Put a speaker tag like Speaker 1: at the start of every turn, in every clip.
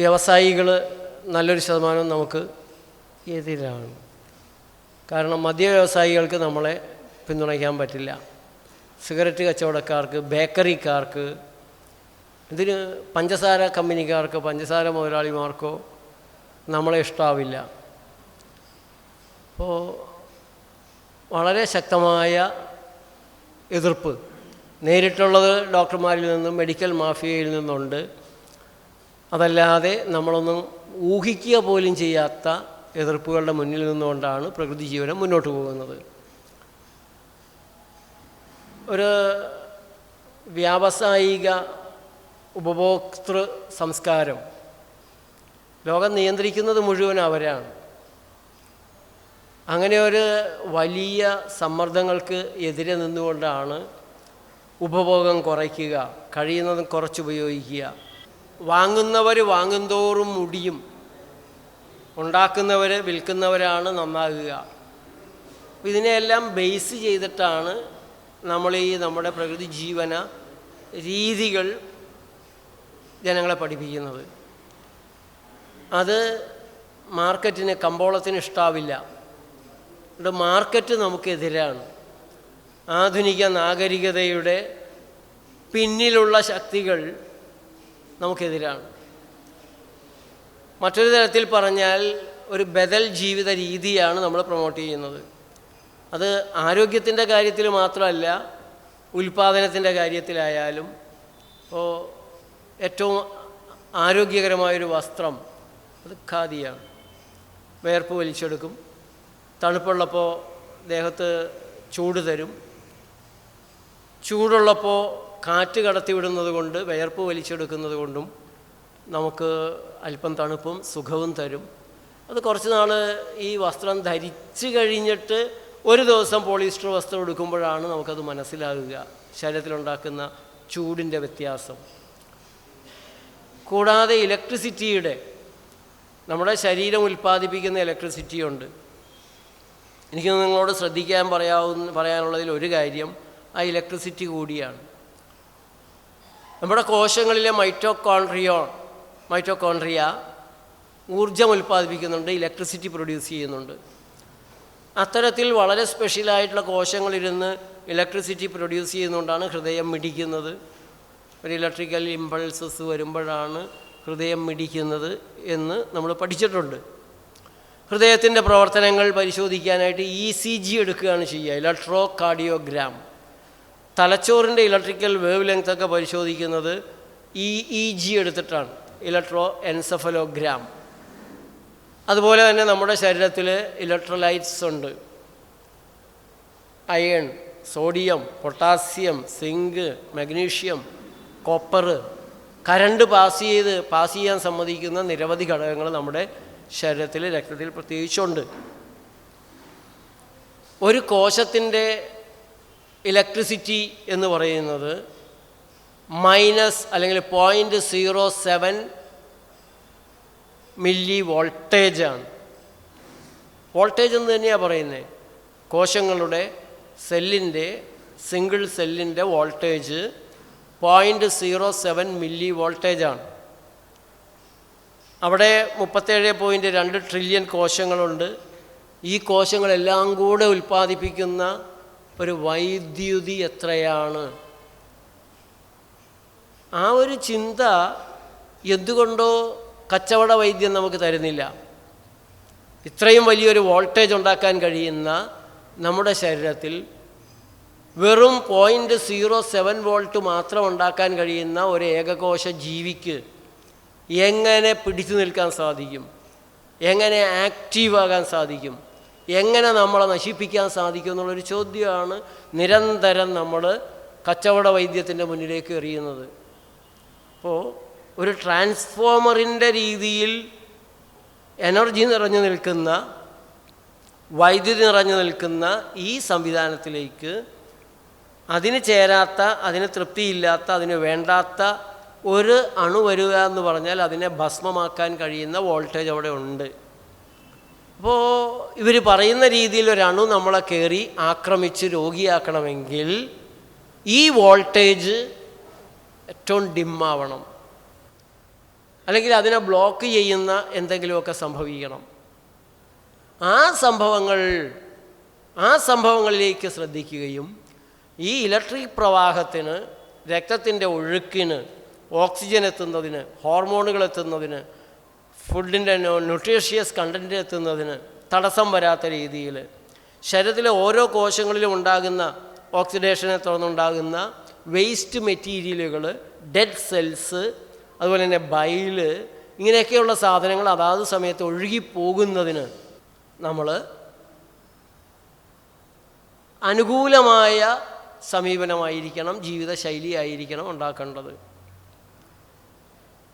Speaker 1: വ്യവസായികൾ നല്ലൊരു ശതമാനം നമുക്ക് എതിരാണ് കാരണം മദ്യ വ്യവസായികൾക്ക് നമ്മളെ പിന്തുണയ്ക്കാൻ പറ്റില്ല. സിഗരറ്റ് കച്ചവടക്കാർക്ക് ബേക്കറിക്കാർക്ക് ഇതിന് പഞ്ചസാര കമ്പനിക്കാർക്ക് പഞ്ചസാര മുതലാളിമാർക്കോ നമ്മളെ ഇഷ്ടാവില്ല. അപ്പോൾ വളരെ ശക്തമായ എതിർപ്പ് നേരിട്ടുള്ളത് ഡോക്ടർമാരിൽ നിന്നും മെഡിക്കൽ മാഫിയയിൽ നിന്നുണ്ട്. അതല്ലാതെ നമ്മളൊന്നും ഊഹിക്കുക പോലും ചെയ്യാത്ത എതിർപ്പുകളുടെ മുന്നിൽ നിന്നുകൊണ്ടാണ് പ്രകൃതി ജീവനം മുന്നോട്ട് പോകുന്നത്. ഒരു വ്യാവസായിക ഉപഭോക്തൃ സംസ്കാരം ലോകം നിയന്ത്രിക്കുന്നത് മുഴുവൻ അവരാണ്. അങ്ങനെ ഒരു വലിയ സമ്മർദ്ദങ്ങൾക്ക് എതിരെ നിന്നുകൊണ്ടാണ് ഉപഭോഗം കുറയ്ക്കുക കഴിയുന്നതും കുറച്ചുപയോഗിക്കുക വാങ്ങുന്നവർ വാങ്ങുന്തോറും മുടിയും. ഉണ്ടാക്കുന്നവർ വിൽക്കുന്നവരാണ് നന്നാകുക. ഇതിനെയെല്ലാം ബേസ് ചെയ്തിട്ടാണ് നമ്മൾ ഈ നമ്മുടെ പ്രകൃതി ജീവന രീതികൾ ജനങ്ങളെ പഠിപ്പിക്കുന്നത്. അത് മാർക്കറ്റിന് കമ്പോളത്തിന് ഇഷ്ടാവില്ല. ഇവിടെ മാർക്കറ്റ് നമുക്കെതിരാണ്. ആധുനിക നാഗരികതയുടെ പിന്നിലുള്ള ശക്തികൾ നമുക്കെതിരാണ്. മറ്റൊരു തരത്തിൽ പറഞ്ഞാൽ ഒരു ബദൽ ജീവിത രീതിയാണ് നമ്മൾ പ്രൊമോട്ട് ചെയ്യുന്നത്. അത് ആരോഗ്യത്തിന്റെ കാര്യത്തിൽ മാത്രമല്ല ഉൽപ്പാദനത്തിന്റെ കാര്യത്തിലായാലും ഇപ്പോൾ ഏറ്റവും ആരോഗ്യകരമായൊരു വസ്ത്രം അത് ഖാദിയാണ്. വേർപ്പ് വലിച്ചെടുക്കും. തണുപ്പുള്ളപ്പോൾ ദേഹത്ത് ചൂട് തരും. ചൂടുള്ളപ്പോൾ കാറ്റ് കടത്തിവിടുന്നത് കൊണ്ട് വിയർപ്പ് വലിച്ചെടുക്കുന്നത് കൊണ്ടും നമുക്ക് അല്പം തണുപ്പും സുഖവും തരും. അത് കുറച്ച് നാൾ ഈ വസ്ത്രം ധരിച്ചു കഴിഞ്ഞിട്ട് ഒരു ദിവസം പോളിസ്റ്റർ വസ്ത്രം എടുക്കുമ്പോഴാണ് നമുക്കത് മനസ്സിലാകുക. ശരീരത്തിലുണ്ടാക്കുന്ന ചൂടിന്റെ വ്യത്യാസം. കൂടാതെ ഇലക്ട്രിസിറ്റിയുടെ നമ്മുടെ ശരീരം ഉൽപ്പാദിപ്പിക്കുന്ന ഇലക്ട്രിസിറ്റി ഉണ്ട്. എനിക്ക് നിങ്ങളോട് ശ്രദ്ധിക്കാൻ പറയാവുന്ന പറയാനുള്ളതിൽ ഒരു കാര്യം ആ ഇലക്ട്രിസിറ്റി കൂടിയാണ്. നമ്മുടെ കോശങ്ങളിലെ മൈറ്റോകോൺട്രിയോൺ മൈറ്റോകോൺട്രിയ ഊർജം ഉൽപ്പാദിപ്പിക്കുന്നുണ്ട് ഇലക്ട്രിസിറ്റി പ്രൊഡ്യൂസ് ചെയ്യുന്നുണ്ട്. അത്തരത്തിൽ വളരെ സ്പെഷ്യലായിട്ടുള്ള കോശങ്ങളിരുന്ന് ഇലക്ട്രിസിറ്റി പ്രൊഡ്യൂസ് ചെയ്യുന്നതുകൊണ്ടാണ് ഹൃദയം മിടിക്കുന്നത്. ഒരു ഇലക്ട്രിക്കൽ ഇമ്പൾസസ് വരുമ്പോഴാണ് ഹൃദയം മിടിക്കുന്നത് എന്ന് നമ്മൾ പഠിച്ചിട്ടുണ്ട്. ഹൃദയത്തിന്റെ പ്രവർത്തനങ്ങൾ പരിശോധിക്കാനായിട്ട് ഇ സി ജി എടുക്കുകയാണ് ചെയ്യുക ഇലക്ട്രോ കാർഡിയോഗ്രാം തലച്ചോറിന്റെ ഇലക്ട്രിക്കൽ വേവ് ലെങ്ത് ഒക്കെ പരിശോധിക്കുന്നത് ഇ ഇ ജി എടുത്തിട്ടാണ്. Electroencephalogram. അതുപോലെ തന്നെ നമ്മുടെ ശരീരത്തിൽ ഇലക്ട്രോലൈറ്റ്സ് ഉണ്ട്. Iron sodium potassium zinc magnesium copper current pass ചെയ്ത് പാസ് ചെയ്യാൻ സമ്മതിക്കുന്ന നിരവധി ഘടകങ്ങൾ നമ്മുടെ ശരീരത്തിൽ രക്തത്തിൽ പ്രത്യേകിച്ചുണ്ട്. ഒരു കോശത്തിന്റെ ഇലക്ട്രിസിറ്റി എന്ന് പറയുന്നത് മൈനസ് അല്ലെങ്കിൽ പോയിന്റ് സീറോ സെവൻ മില്ലി വോൾട്ടേജാണ് വോൾട്ടേജ് എന്ന് തന്നെയാണ് പറയുന്നത് കോശങ്ങളുടെ സെല്ലിന്റെ സിംഗിൾ സെല്ലിന്റെ voltage point zero seven milli വോൾട്ടേജാണ് അവിടെ മുപ്പത്തേഴ് പോയിന്റ് രണ്ട് ട്രില്യൺ കോശങ്ങളുണ്ട്. ഈ കോശങ്ങളെല്ലാം കൂടെ ഉൽപ്പാദിപ്പിക്കുന്ന ഒരു വൈദ്യുതി എത്രയാണ്? ആ ഒരു ചിന്ത എന്തുകൊണ്ടോ കച്ചവട വൈദ്യം നമുക്ക് തരുന്നില്ല. ഇത്രയും വലിയൊരു വോൾട്ടേജ് ഉണ്ടാക്കാൻ കഴിയുന്ന നമ്മുടെ ശരീരത്തിൽ വെറും പോയിന്റ് സീറോ സെവൻ വോൾട്ട് മാത്രം ഉണ്ടാക്കാൻ കഴിയുന്ന ഒരു ഏകകോശ ജീവിക്ക് എങ്ങനെ പിടിച്ചു നിൽക്കാൻ സാധിക്കും? എങ്ങനെ ആക്റ്റീവ് ആകാൻ സാധിക്കും? എങ്ങനെ നമ്മളെ നശിപ്പിക്കാൻ സാധിക്കും എന്നുള്ളൊരു ചോദ്യമാണ് നിരന്തരം നമ്മൾ കച്ചവട വൈദ്യത്തിന്റെ മുന്നിലേക്ക് എറിയുന്നത്. അപ്പോൾ ഒരു ട്രാൻസ്ഫോമറിന്റെ രീതിയിൽ എനർജി നിറഞ്ഞു നിൽക്കുന്ന വൈദ്യുതി നിറഞ്ഞു നിൽക്കുന്ന ഈ സംവിധാനത്തിലേക്ക് അതിന് ചേരാത്ത അതിന് തൃപ്തിയില്ലാത്ത അതിന് വേണ്ടാത്ത ഒരു അണു വരിക എന്ന് പറഞ്ഞാൽ അതിനെ ഭസ്മമാക്കാൻ കഴിയുന്ന വോൾട്ടേജ് അവിടെ ഉണ്ട്. അപ്പോൾ ഇവർ പറയുന്ന രീതിയിൽ ഒരു അണു നമ്മളെ കയറി ആക്രമിച്ച് രോഗിയാക്കണമെങ്കിൽ ഈ വോൾട്ടേജ് ഏറ്റവും ഡിമ്മാവണം. അല്ലെങ്കിൽ അതിനെ ബ്ലോക്ക് ചെയ്യുന്ന എന്തെങ്കിലുമൊക്കെ സംഭവിക്കണം. ആ സംഭവങ്ങൾ ആ സംഭവങ്ങളിലേക്ക് ശ്രദ്ധിക്കുകയും ഈ ഇലക്ട്രിക് പ്രവാഹത്തിന് രക്തത്തിന്റെ ഒഴുക്കിന് ഓക്സിജൻ എത്തുന്നതിന് ഹോർമോണുകൾ എത്തുന്നതിന് ഫുഡിന്റെ ന്യൂട്രീഷ്യസ് കണ്ടന്റ് എത്തുന്നതിന് തടസ്സം വരാത്ത രീതിയിൽ ശരീരത്തിലെ ഓരോ കോശങ്ങളിലും ഉണ്ടാകുന്ന ഓക്സിഡേഷനെ തുടർന്നുണ്ടാകുന്ന വേസ്റ്റ് മെറ്റീരിയലുകൾ ഡെഡ് സെൽസ് അതുപോലെ തന്നെ ബൈൽ ഇങ്ങനെയൊക്കെയുള്ള സാധനങ്ങൾ അതാത് സമയത്ത് ഒഴുകിപ്പോകുന്നതിന് നമ്മൾ അനുകൂലമായ സമീപനമായിരിക്കണം ജീവിതശൈലിയായിരിക്കണം ഉണ്ടാക്കേണ്ടത്.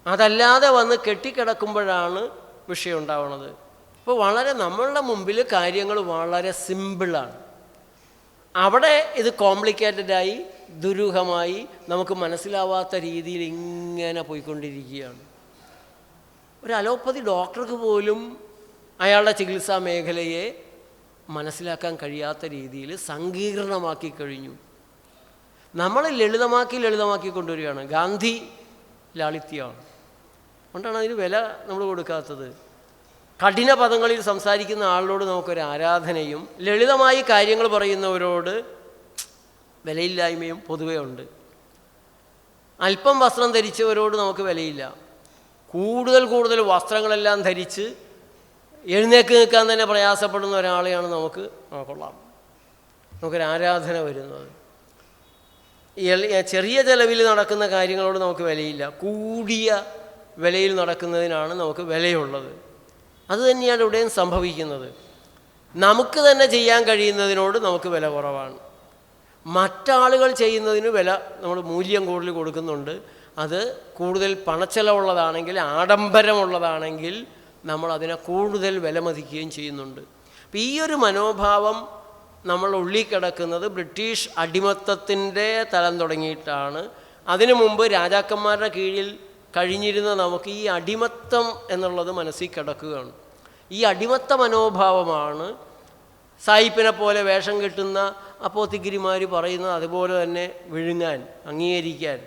Speaker 1: അതല്ലാതെ വന്ന് കെട്ടിക്കിടക്കുമ്പോഴാണ് വിഷയം ഉണ്ടാവുന്നത് അപ്പോൾ വളരെ നമ്മളുടെ മുമ്പിൽ കാര്യങ്ങൾ വളരെ സിമ്പിളാണ്. അവിടെ ഇത് കോംപ്ലിക്കേറ്റഡായി ദുരൂഹമായി നമുക്ക് മനസ്സിലാവാത്ത രീതിയിൽ ഇങ്ങനെ പോയിക്കൊണ്ടിരിക്കുകയാണ്. ഒരു അലോപ്പതി ഡോക്ടർക്ക് പോലും അയാളുടെ ചികിത്സാ മേഖലയെ മനസ്സിലാക്കാൻ കഴിയാത്ത രീതിയിൽ സങ്കീർണമാക്കി കഴിഞ്ഞു. നമ്മൾ ലളിതമാക്കി ലളിതമാക്കി കൊണ്ടുവരികയാണ്. ഗാന്ധി ലാളിത്യമാണ്. അതുകൊണ്ടാണ് അതിന് വില നമ്മൾ കൊടുക്കാത്തത്. കഠിന പദങ്ങളിൽ സംസാരിക്കുന്ന ആളിനോട് നമുക്കൊരു ആരാധനയും ലളിതമായി കാര്യങ്ങൾ പറയുന്നവരോട് വിലയില്ലായ്മയും പൊതുവേ ഉണ്ട്. അല്പം വസ്ത്രം ധരിച്ചവരോട് നമുക്ക് വിലയില്ല. കൂടുതൽ കൂടുതൽ വസ്ത്രങ്ങളെല്ലാം ധരിച്ച് എഴുന്നേക്ക് നിൽക്കാൻ തന്നെ പ്രയാസപ്പെടുന്ന ഒരാളെയാണ് നമുക്ക് കൊള്ളാം. നമുക്കൊരു ആരാധന വരുന്നത്. ചെറിയ ചെലവിൽ നടക്കുന്ന കാര്യങ്ങളോട് നമുക്ക് വിലയില്ല. കൂടിയ വിലയിൽ നടക്കുന്നതിനാണ് നമുക്ക് വിലയുള്ളത്. അത് തന്നെയാണ് ഇവിടെയും സംഭവിക്കുന്നത്. നമുക്ക് തന്നെ ചെയ്യാൻ കഴിയുന്നതിനോട് നമുക്ക് വില കുറവാണ്. മറ്റാളുകൾ ചെയ്യുന്നതിന് വില നമ്മൾ മൂല്യം കൂടുതൽ കൊടുക്കുന്നുണ്ട്. അത് കൂടുതൽ പണച്ചെലവുള്ളതാണെങ്കിൽ ആഡംബരമുള്ളതാണെങ്കിൽ നമ്മൾ അതിനെ കൂടുതൽ വിലമതിക്കുകയും ചെയ്യുന്നുണ്ട്. അപ്പം ഈ ഒരു മനോഭാവം നമ്മൾ ഉള്ളിൽ കിടക്കുന്നത് ബ്രിട്ടീഷ് അടിമത്തത്തിന്റെ തലം തുടങ്ങിയിട്ടാണ്. അതിനു മുമ്പ് രാജാക്കന്മാരുടെ കീഴിൽ കഴിഞ്ഞിരുന്ന നമുക്ക് ഈ അടിമത്തം എന്നുള്ളത് മനസ്സിൽ കിടക്കുകയാണ്. ഈ അടിമത്ത മനോഭാവമാണ് സായിപ്പിനെ പോലെ വേഷം കെട്ടുന്ന അപ്പോത്തിഗിരിമാർ പറയുന്നത് അതുപോലെ തന്നെ വിഴുങ്ങാൻ അംഗീകരിക്കാൻ.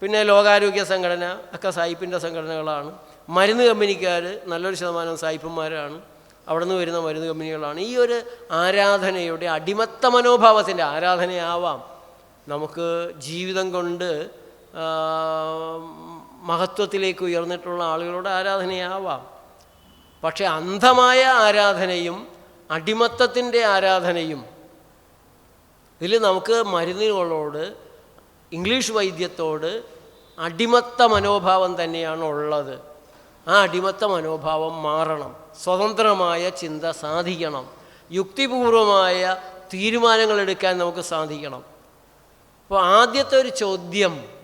Speaker 1: പിന്നെ ലോകാരോഗ്യ സംഘടന ഒക്കെ സായിപ്പിന്റെ സംഘടനകളാണ്. മരുന്ന് കമ്പനിക്കാർ നല്ലൊരു ശതമാനം സായിപ്പന്മാരാണ്. അവിടെ നിന്ന് വരുന്ന മരുന്ന് കമ്പനികളാണ്. ഈ ഒരു ആരാധനയുടെ അടിമത്ത മനോഭാവത്തിന്റെ ആരാധനയാവാം. നമുക്ക് ജീവിതം കൊണ്ട് മഹത്വത്തിലേക്ക് ഉയർന്നിട്ടുള്ള ആളുകളുടെ ആരാധനയാവാം. പക്ഷെ അന്ധമായ ആരാധനയും അടിമത്തത്തിന്റെ ആരാധനയും ഇതിൽ നമുക്ക് മരുന്നുകളോട് ഇംഗ്ലീഷ് വൈദ്യത്തോട് അടിമത്ത മനോഭാവം തന്നെയാണ് ഉള്ളത്. ആ അടിമത്ത മനോഭാവം മാറണം. സ്വതന്ത്രമായ ചിന്ത സാധിക്കണം. യുക്തിപൂർവമായ തീരുമാനങ്ങൾ എടുക്കാൻ നമുക്ക് സാധിക്കണം. അപ്പോൾ ആദ്യത്തെ ഒരു ചോദ്യം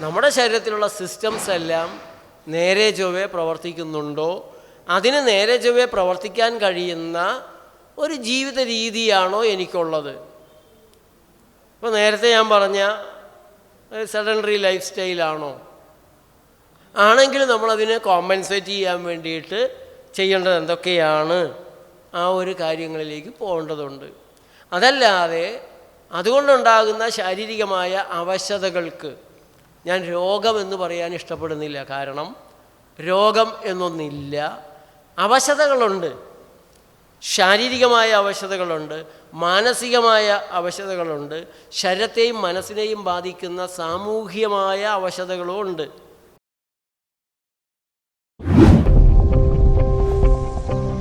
Speaker 1: നമ്മുടെ ശരീരത്തിലുള്ള സിസ്റ്റംസ് എല്ലാം നേരെ ചൊവ്വേ പ്രവർത്തിക്കുന്നുണ്ടോ? അതിന് നേരെ ചൊവ്വേ പ്രവർത്തിക്കാൻ കഴിയുന്ന ഒരു ജീവിത രീതിയാണോ എനിക്കുള്ളത്? ഇപ്പോൾ നേരത്തെ ഞാൻ പറഞ്ഞ സഡൻറി ലൈഫ് സ്റ്റൈലാണോ ആണെങ്കിൽ നമ്മളതിനെ കോമ്പൻസേറ്റ് ചെയ്യാൻ വേണ്ടിയിട്ട് ചെയ്യേണ്ടത് എന്തൊക്കെയാണ്? ആ ഒരു കാര്യങ്ങളിലേക്ക് പോകേണ്ടതുണ്ട്. അതല്ലാതെ അതുകൊണ്ടുണ്ടാകുന്ന ശാരീരികമായ അവശതകൾക്ക് ഞാൻ രോഗം എന്ന് പറയാൻ ഇഷ്ടപ്പെടുന്നില്ല. കാരണം രോഗം എന്നൊന്നില്ല. അവശതകളുണ്ട്. ശാരീരികമായ അവശതകളുണ്ട്. മാനസികമായ അവശതകളുണ്ട്. ശരീരത്തെയും മനസ്സിനെയും ബാധിക്കുന്ന സാമൂഹ്യമായ അവശതകളും ഉണ്ട്.